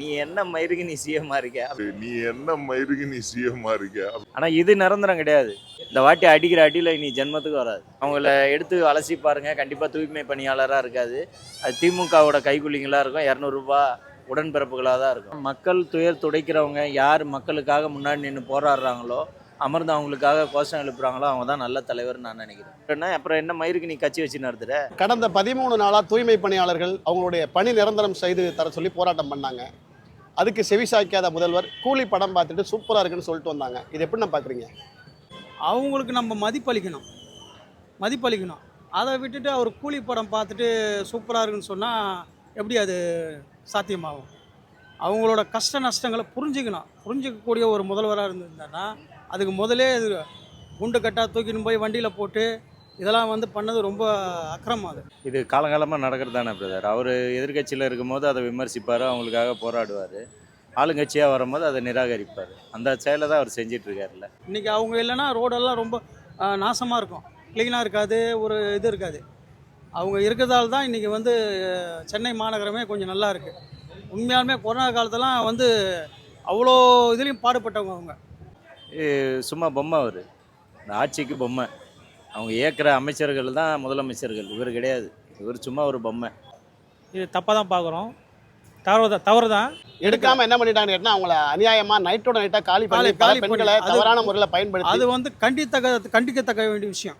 நீ என்ன மயிருக்கு நீ சிஎம்மா இருக்க? நீ என்ன மயிருக்கு நீ சிஎம்மா இருக்க? ஆனா இது நிரந்தரம் கிடையாது. இந்த வாட்டி அடிக்கிற அடியில் நீ ஜென்மத்துக்கு வராது. அவங்கள எடுத்து அலசி பாருங்க. கண்டிப்பா தூய்மை பணியாளரா இருக்காது. அது திமுகவோட கைக்கூலிங்களா இருக்கும். இரநூறுபா உடன்பிறப்புகளாக தான் இருக்கும். மக்கள் துயர் துடைக்கிறவங்க யார் மக்களுக்காக முன்னாடி நின்று போராடுறாங்களோ அமர்ந்து அவங்களுக்காக கோஷம் எழுப்புறாங்களோ அவங்க தான் நல்ல தலைவர்னு நான் நினைக்கிறேன். என்ன அப்புறம் என்ன மயிருக்கு நீ கட்சி வச்சு நடத்துற? கடந்த பதிமூணு நாளாக தூய்மை பணியாளர்கள் அவங்களுடைய பணி நிரந்தரம் செய்து தர சொல்லி போராட்டம் பண்ணாங்க. அதுக்கு செவிசாய்க்காத முதல்வர் கூலி படம் பார்த்துட்டு சூப்பராக இருக்குன்னு சொல்லிட்டு வந்தாங்க. இது எப்படி நான் பார்க்குறீங்க அவங்களுக்கு நம்ம மதிப்பளிக்கணும். மதிப்பளிக்கணும். அதை விட்டுட்டு அவர் கூலி படம் பார்த்துட்டு சூப்பராக இருக்குன்னு சொன்னால் எப்படி அது சாத்தியமாகும்? அவங்களோட கஷ்ட நஷ்டங்களை புரிஞ்சுக்கணும். புரிஞ்சிக்கக்கூடிய ஒரு முதல்வராக இருந்திருந்தாருன்னா அதுக்கு முதலே குண்டு கட்டா தூக்கின்னு போய் வண்டியில் போட்டு இதெல்லாம் வந்து பண்ணது ரொம்ப அக்கிரமம் அது. இது காலங்காலமாக நடக்கிறது தானே பிரதர் அவர் எதிர்கட்சியில் இருக்கும்போது அதை விமர்சிப்பார் அவங்களுக்காக போராடுவார். ஆளுங்கட்சியாக வரும்போது அதை நிராகரிப்பார். அந்த செயலை தான் அவர் செஞ்சிட்டு இருக்காருல்ல இன்றைக்கி அவங்க இல்லைன்னா ரோடெல்லாம் ரொம்ப நாசமாக இருக்கும். க்ளீனாக இருக்காது ஒரு இது இருக்காது. அவங்க இருக்கிறதால தான் இன்றைக்கி வந்து சென்னை மாநகரமே கொஞ்சம் நல்லா இருக்குது உண்மையாலுமே கொரோனா காலத்தெல்லாம் வந்து அவ்வளோ இதுலேயும் பாடுபட்டவங்க அவங்க. சும்மா பொம்மை அவர். இந்த ஆட்சிக்கு பொம்மை. அவங்க ஏற்கிற அமைச்சர்கள் தான் முதலமைச்சர்கள். இவர் கிடையாது. இவர் சும்மா ஒரு பொம்மை. இது தப்பாக தான் பார்க்குறோம் தவறு தான் தவறு தான் எடுக்காம என்ன பண்ணிட்டாங்கன்னு கேட்டால் அவங்கள அநியாயமா நைட்டோட நைட்டாக காலி பண்ணி காலி- பெண்களை தவறான முறையில் பயன்படுத்தி. அது வந்து கண்டித்தக்க கண்டிக்கத்தக்க வேண்டிய விஷயம்.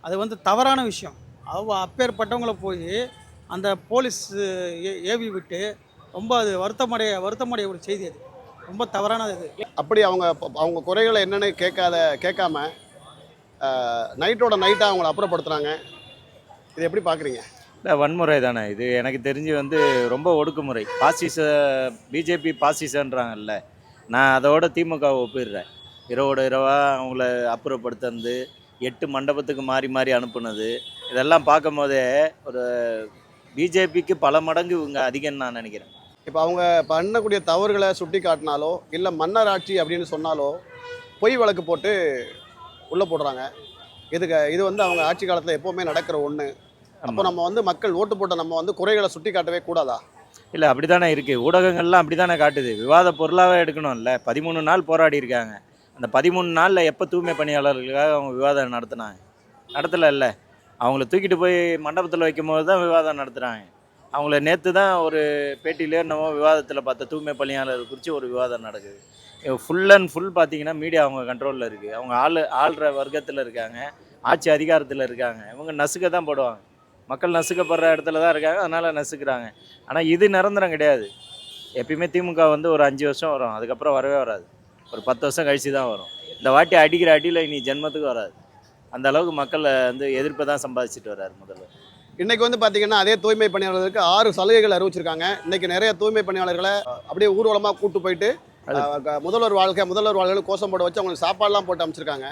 அது வந்து தவறான விஷயம். அவ அப்பேற்பட்டவங்கள போய் அந்த போலீஸ் ஏ- ஏவி விட்டு ரொம்ப அது வருத்தமடைய வருத்தமடைய ஒரு செய்தி அது. ரொம்ப தவறானது அது அப்படி அவங்க அவங்க குறைகளை என்னன்னு கேட்காத கேட்காம நைட்டோட நைட்டாக அவங்கள அப்புறப்படுத்துறாங்க. இது எப்படி பார்க்குறீங்க? இல்லை வன்முறை தானே இது. எனக்கு தெரிஞ்சு வந்து ரொம்ப ஒடுக்குமுறை. பாசிச பிஜேபி பாசிசன்றாங்கல்ல. நான் அதோட திமுகவை ஒப்பிடுறேன். இரவோட இரவாக அவங்கள அப்புறப்படுத்துறது எட்டு மண்டபத்துக்கு மாறி மாறி அனுப்புனது. இதெல்லாம் பார்க்கும் போதே ஒரு பிஜேபிக்கு பல மடங்கு இவங்க அதிகம்னு நான் நினைக்கிறேன். இப்போ அவங்க பண்ணக்கூடிய தவறுகளை சுட்டி காட்டினாலோ இல்லை மன்னர் ஆட்சி அப்படின்னு சொன்னாலோ பொய் வழக்கு போட்டு உள்ளே போடுறாங்க. இதுக்கு இது வந்து அவங்க ஆட்சி காலத்தில் எப்போவுமே நடக்கிற ஒன்று அப்போ நம்ம வந்து மக்கள் ஓட்டு போட்ட நம்ம வந்து குறைகளை சுட்டி காட்டவே கூடாதா? இல்லை அப்படி தானே இருக்குது ஊடகங்கள்லாம் அப்படி தானே காட்டுது. விவாத பொருளாகவே எடுக்கணும்ல. பதிமூணு நாள் போராடி இருக்காங்க. அந்த பதிமூணு நாளில் எப்போ தூய்மை பணியாளர்களுக்காக அவங்க விவாதம் நடத்துனாங்க? நடத்தலை இல்லை. அவங்கள தூக்கிட்டு போய் மண்டபத்தில் வைக்கும் போது தான் விவாதம் நடத்துகிறாங்க அவங்கள நேற்று தான் ஒரு பேட்டியிலே நம்ம விவாதத்தில் பார்த்த தூய்மை பணியாளர் குறித்து ஒரு விவாதம் நடக்குது. ஃபுல் அண்ட் ஃபுல் பார்த்தீங்கன்னா மீடியா அவங்க கண்ட்ரோலில் இருக்குது அவங்க ஆள் ஆள்ற வர்க்கத்தில் இருக்காங்க ஆட்சி அதிகாரத்தில் இருக்காங்க. இவங்க நசுக்க தான் போடுவாங்க. மக்கள் நசுக்கப்படுற இடத்துல தான் இருக்காங்க அதனால் நசுக்கிறாங்க. ஆனால் இது நிரந்தரம் கிடையாது. எப்பயுமே திமுக வந்து ஒரு அஞ்சு வருஷம் வரும் அதுக்கப்புறம் வரவே வராது. ஒரு பத்து வருஷம் கழிச்சு தான் வரும். இந்த வாட்டி அடிக்கிற அடியில் இனி ஜென்மத்துக்கு வராது. அந்த அளவுக்கு மக்களை வந்து எதிர்ப்பை தான் சம்பாதிச்சுட்டு வர்றாரு முதல்வர். இன்னைக்கு வந்து பார்த்தீங்கன்னா அதே தூய்மை பணியாளர்களுக்கு ஆறு சலுகைகள் அறிவிச்சிருக்காங்க. இன்னைக்கு நிறைய தூய்மை பணியாளர்களை அப்படியே ஊர்வலமாக கூட்டு போயிட்டு முதல்வர் வாழ்க்கை முதல்வர் வாழ்க்கை கோஷம் போட வச்சு அவங்களுக்கு சாப்பாடுலாம் போட்டு அமைச்சிருக்காங்க?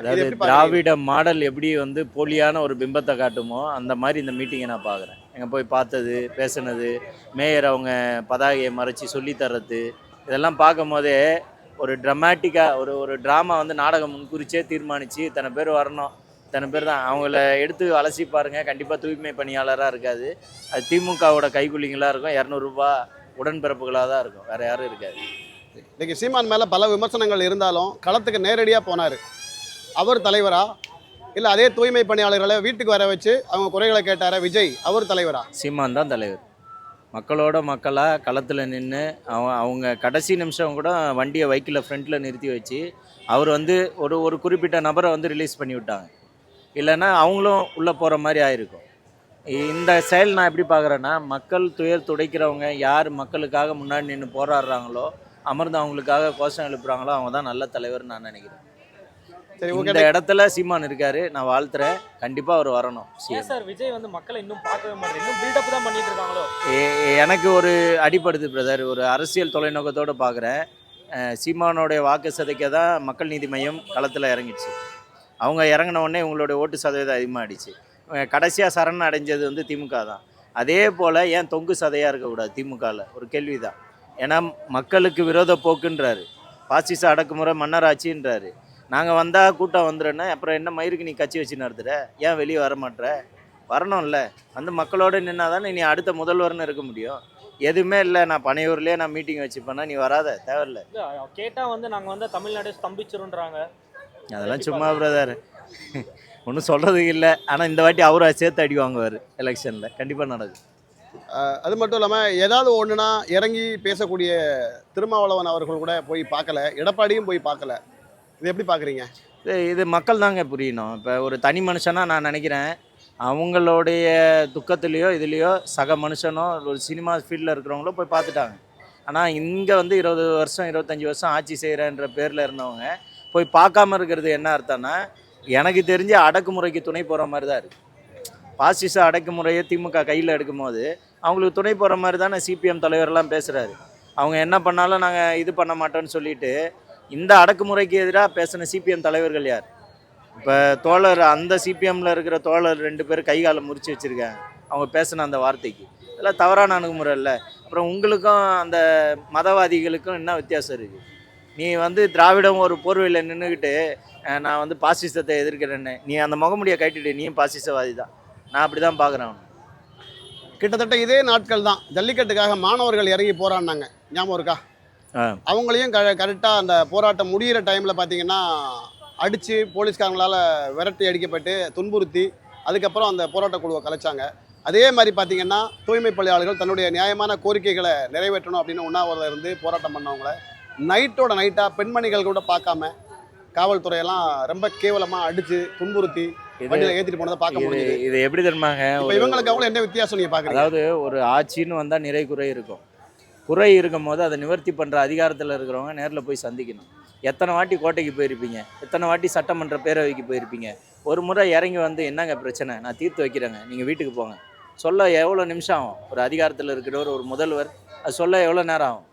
திராவிட மாடல் எப்படி வந்து போலியான ஒரு பிம்பத்தை காட்டுமோ அந்த மாதிரி இந்த மீட்டிங்கை நான் பார்க்குறேன் எங்கே போய் பார்த்தது பேசுனது மேயர் அவங்க பதாகையை மறைச்சி சொல்லி தர்றது இதெல்லாம் பார்க்கும் போதே ஒரு ட்ரமாட்டிக்காக ஒரு ஒரு ட்ராமா வந்து நாடகம் முன்குறிச்சே தீர்மானித்து இத்தனை பேர் வரணும். இத்தனை பேர் தான். அவங்கள எடுத்து அலசி பாருங்க. கண்டிப்பாக தூய்மை பணியாளராக இருக்காது. அது திமுகவோட கைக்கூலிங்களாக இருக்கும். இரநூறுபா உடன்பிறப்புகளாக தான் இருக்கும். வேறு யாரும் இருக்காது. இன்னைக்கு சீமான் மேலே பல விமர்சனங்கள் இருந்தாலும் களத்துக்கு நேரடியாக போனார். அவர் தலைவரா? இல்லை அதே தூய்மை பணியாளர்களை வீட்டுக்கு வர வச்சு அவங்க குறைகளை கேட்டார? விஜய் அவர் தலைவரா? சீமான் தான் தலைவர். மக்களோட மக்களாக களத்தில் நின்று அவங்க அவங்க கடைசி நிமிஷம் கூட வண்டியை வைக்கில் ஃப்ரண்ட்டில் நிறுத்தி வச்சு அவர் வந்து ஒரு ஒரு குறிப்பிட்ட நபரை வந்து ரிலீஸ் பண்ணி விட்டாங்க. இல்லைன்னா அவங்களும் உள்ளே போகிற மாதிரி ஆயிருக்கும். இந்த செயல் நான் எப்படி பார்க்குறேன்னா மக்கள் துயர் துடைக்கிறவங்க யார் மக்களுக்காக முன்னாடி நின்று போராடுறாங்களோ அமர்ந்து அவங்களுக்காக கோஷம் எழுப்புறாங்களோ அவங்க தான் நல்ல தலைவர்னு நான் நினைக்கிறேன். சரி இந்த இடத்துல சீமான் இருக்காரு நான் வாழ்த்துறேன். கண்டிப்பாக அவர் வரணும் சார் விஜய் வந்து மக்களை இன்னும் பார்க்கவே மாட்டேன் இன்னும் பில்டப் தான் பண்ணிட்டு இருக்காங்களோ? எ- எனக்கு ஒரு அடிப்படுது பிரதர் ஒரு அரசியல் தொலைநோக்கத்தோடு பார்க்குறேன். சீமானோடைய வாக்கு சதைக்க தான் மக்கள் நீதி மையம் களத்தில் இறங்கிச்சு அவங்க இறங்கின உடனே இவங்களுடைய ஓட்டு சதவீதம் அதிகமாகிடுச்சு கடைசியாக சரண் அடைஞ்சது வந்து திமுக தான். அதே போல் ஏன் தொங்கு சதையாக இருக்கக்கூடாது திமுகவில் ஒரு கேள்வி தான் ஏன்னா மக்களுக்கு விரோத போக்குன்றாரு. பாசிச அடக்குமுறை மன்னராட்சின்றாரு. நாங்கள் வந்தால் கூட்டம் வந்துடுன்னா அப்புறம் என்ன மயிருக்கு நீ கட்சி வச்சு நடத்துகிற ஏன் வெளியே வர மாட்ற? வரணும்ல. வந்து மக்களோடு நின்னா தானே நீ அடுத்த முதல்வர்னு இருக்க முடியும். எதுவுமே இல்லை. நான் பனையூர்லேயே நான் மீட்டிங் வச்சுப்பேன்னா நீ வராத. தேவையில்ல. கேட்டால் வந்து நாங்கள் வந்து தமிழ்நாடு ஸ்தம்பிச்சிருன்றாங்க அதெல்லாம் சும்மா பிரதர் ஒன்றும் சொல்கிறதுக்கு இல்லை. ஆனால் இந்த வாட்டி அவரை சேர்த்து அடி வாங்குவார் எலெக்ஷனில் கண்டிப்பாக நடக்கும். அது மட்டும் இல்லாமல் ஏதாவது ஒன்றுனா இறங்கி பேசக்கூடிய திருமாவளவன் அவர்கள் கூட போய் பார்க்கல எடப்பாடியும் போய் பார்க்கல. இது எப்படி பார்க்குறீங்க? இது இது மக்கள் தாங்க புரியணும். இப்போ ஒரு தனி மனுஷனாக நான் நினைக்கிறேன் அவங்களுடைய துக்கத்துலேயோ இதுலேயோ சக மனுஷனோ ஒரு சினிமா ஃபீல்டில் இருக்கிறவங்களோ போய் பார்த்துட்டாங்க. ஆனால் இங்கே வந்து இருபது வருஷம் இருபத்தஞ்சி வருஷம் ஆட்சி செய்கிறேன்ற பேரில் இருந்தவங்க போய் பார்க்காம இருக்கிறது என்ன அர்த்தம்னா எனக்கு தெரிஞ்சு அடக்குமுறைக்கு துணை போகிற மாதிரி தான் இருக்குது பாசிச அடக்குமுறையை திமுக கையில் எடுக்கும்போது அவங்களுக்கு துணை போகிற மாதிரி தானே சிபிஎம் தலைவர்லாம் பேசுகிறாரு அவங்க என்ன பண்ணாலும் நாங்கள் இது பண்ண மாட்டோம்னு சொல்லிட்டு இந்த அடக்குமுறைக்கு எதிராக பேசின சிபிஎம் தலைவர்கள் யார்? இப்போ தோழர் அந்த சிபிஎம்மில் இருக்கிற தோழர் ரெண்டு பேர் கை காலை முறிச்சு வச்சுருக்காங்க. அவங்க பேசின அந்த வார்த்தைக்கு. இதெல்லாம் தவறான அணுகுமுறை இல்லை. அப்புறம் உங்களுக்கும் அந்த மதவாதிகளுக்கும் என்ன வித்தியாசம் இருக்குது நீ வந்து திராவிடம் ஒரு போர்வையில் நின்றுக்கிட்டு நான் வந்து பாசிசத்தை எதிர்க்கிறேன்னு. நீ அந்த முகமுடியை கட்டிட்டு நீயும் பாசிசவாதி தான் நான் அப்படி தான் பார்க்குறேன் கிட்டத்தட்ட இதே நாட்கள் தான். ஜல்லிக்கட்டுக்காக மாணவர்கள் இறங்கி போராடினாங்க. ஞாபகம் இருக்கா. அவங்களையும் க கரெக்டாக அந்த போராட்டம் முடிகிற டைமில் பார்த்தீங்கன்னா அடித்து போலீஸ்காரங்களால் விரட்டி அடிக்கப்பட்டு துன்புறுத்தி அதுக்கப்புறம் அந்த போராட்ட குழுவை கலைச்சாங்க. அதே மாதிரி பார்த்தீங்கன்னா தூய்மை பணியாளர்கள் தன்னுடைய நியாயமான கோரிக்கைகளை நிறைவேற்றணும் அப்படின்னு உண்ணாவிரதம் இருந்து போராட்டம் பண்ணவங்கள நைட்டோட நைட்டாக பெண்மணிகள் கூட பார்க்காம காவல்துறையெல்லாம் ரொம்ப கேவலமாக அடித்து துன்புறுத்தி வண்டியில் ஏற்றிட்டு போனதை பார்க்க இது முடியுது இது எப்படி ஒரு- இவங்களுக்கு அவங்களும் என்ன வித்தியாசம் நீங்கள் பார்க்குறீங்க? அதாவது ஒரு ஆட்சின்னு வந்தால் நிறை குறை இருக்கும். குறை இருக்கும் போது அதை நிவர்த்தி பண்ணுற அதிகாரத்தில் இருக்கிறவங்க நேரில் போய் சந்திக்கணும். எத்தனை வாட்டி கோட்டைக்கு போயிருப்பீங்க? எத்தனை வாட்டி சட்டமன்ற பேரவைக்கு போயிருப்பீங்க? ஒரு முறை இறங்கி வந்து என்னங்க பிரச்சனை? நான் தீர்த்து வைக்கிறேங்க. நீங்கள் வீட்டுக்கு போங்க. சொல்ல எவ்வளோ நிமிஷம் ஆகும்? ஒரு அதிகாரத்தில் இருக்கிறவர் ஒரு முதல்வர் அது சொல்ல எவ்வளோ நேரம் ஆகும்?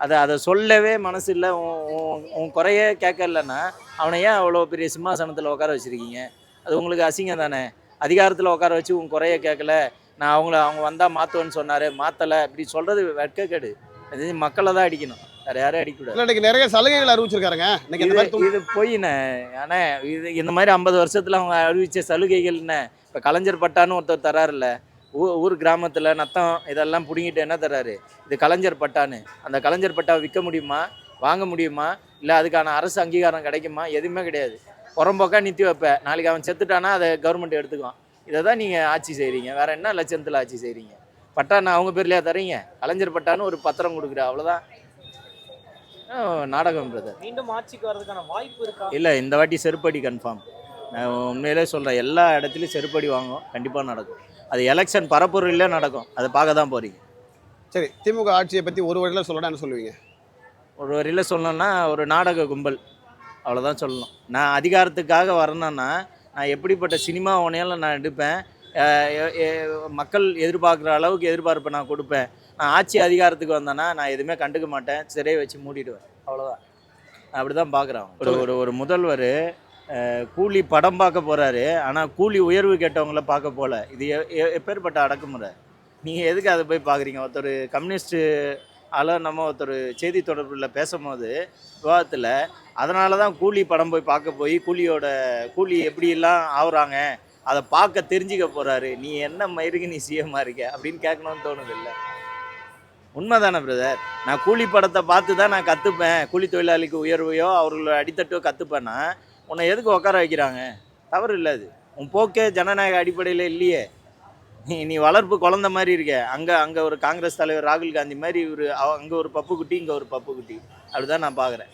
அதை அதை சொல்லவே மனசு இல்லை உன் குறையே கேட்கலன்னா அவனை ஏன் அவ்வளோ பெரிய சிம்மாசனத்தில் உட்கார வச்சுருக்கீங்க? அது உங்களுக்கு அசிங்கம் தானே? அதிகாரத்தில் உட்கார வச்சு உன் குறைய கேட்கல. நான் அவங்கள அவங்க வந்தால் மாற்றுவேன்னு சொன்னார் மாற்றலை இப்படி சொல்கிறது வெட்கக்கேடு அது மக்களை தான் அடிக்கணும். வேறு யாரும் அடிக்கக்கூடாது. இன்னைக்கு நிறைய சலுகைகள் அறிவிச்சிருக்காருங்க. இது இது பொய்ண்ணே அண்ணே இது இந்த மாதிரி ஐம்பது வருஷத்தில் அவங்க அறிவித்த சலுகைகள் என்ன? இப்போ கலைஞர் பட்டான்னு ஒருத்தர் தராருல்ல ஊர் கிராமத்தில் நத்தம் இதெல்லாம் பிடுங்கிட்டு என்ன தராரு இது கலைஞர் பட்டான்னு. அந்த கலைஞர் பட்டாவை விற்க முடியுமா? வாங்க முடியுமா? இல்லை அதுக்கான அரசு அங்கீகாரம் கிடைக்குமா? எதுவுமே கிடையாது. புறம்போக்கா நிறுத்தி வைப்பேன் நாளைக்கு அவன் செத்துட்டானா அதை கவர்மெண்ட் எடுத்துக்குவான். இதை தான் நீங்கள் ஆட்சி செய்கிறீங்க வேற என்ன லட்சத்தில் ஆட்சி செய்கிறீங்க பட்டா நான் அவங்க பேர்லையா தரீங்க? கலைஞர் பட்டான்னு ஒரு பத்திரம் கொடுக்குற அவ்வளோதான் நாடகம் பிரதர் மீண்டும் ஆட்சிக்கு வர்றதுக்கான வாய்ப்பு இருக்கா? இல்லை இந்த வாட்டி செருப்படி கன்ஃபார்ம் நான் உண்மையிலே சொல்கிறேன் எல்லா இடத்துலையும் செருப்படி வாங்கும். கண்டிப்பாக நடக்கும். அது எலெக்ஷன் பரப்புரையில் நடக்கும். அதை பார்க்க தான் போகிறீங்க சரி திமுக ஆட்சியை பற்றி ஒரு வரையில் சொல்லணும் என்ன சொல்லுவீங்க. ஒரு வரியில் சொல்லணும்னா ஒரு நாடக கும்பல். அவ்வளோதான் சொல்லணும். நான் அதிகாரத்துக்காக வரணும்னா நான் எப்படிப்பட்ட சினிமா உனையாலும் நான் எடுப்பேன். மக்கள் எதிர்பார்க்குற அளவுக்கு எதிர்பார்ப்பை நான் கொடுப்பேன். நான் ஆட்சி அதிகாரத்துக்கு வந்தேன்னா நான் எதுவுமே கண்டுக்க மாட்டேன். சிறையை வச்சு மூடிடுவேன். அவ்வளோதான் அப்படி தான் பார்க்குறேன். ஒரு ஒரு ஒரு முதல்வர் கூலி படம் பார்க்க போகிறாரு ஆனால் கூலி உயர்வு கேட்டவங்கள பார்க்க போகல இது எப்பேற்பட்ட அடக்குமுறை? நீங்கள் எதுக்கு அதை போய் பார்க்குறீங்க? ஒருத்தர் கம்யூனிஸ்ட்டு ஆள நம்ம ஒருத்தர் செய்தி தொடர்பில் பேசும்போது விவாதத்தில் அதனால தான் கூலி படம் போய் பார்க்க போய் கூலியோட கூலி எப்படியெல்லாம் ஆகுறாங்க அதை பார்க்க தெரிஞ்சுக்க போகிறாரு நீ என்ன மயிருக்கு நீ சிஎம்மாக இருக்க? அப்படின்னு கேட்கணும்னு தோணுது இல்லை உண்மைதானே பிரதர் நான் கூலி படத்தை பார்த்து தான் நான் கற்றுப்பேன் கூலி தொழிலாளிக்கு உயர்வையோ அவர்களோட அடித்தட்டோ கற்றுப்பேன்னா உன்னை எதுக்கு உட்கார வைக்கிறாங்க? தவறு இல்லை அது. உன் போக்கே ஜனநாயக அடிப்படையில் இல்லையே. நீ நீ வளர்ப்பு குழந்த மாதிரி இருக்க. அங்கே அங்கே ஒரு காங்கிரஸ் தலைவர் ராகுல் காந்தி மாதிரி ஒரு அங்கே ஒரு பப்பு குட்டி இங்கே ஒரு பப்பு குட்டி அப்படி தான் நான் பார்க்குறேன்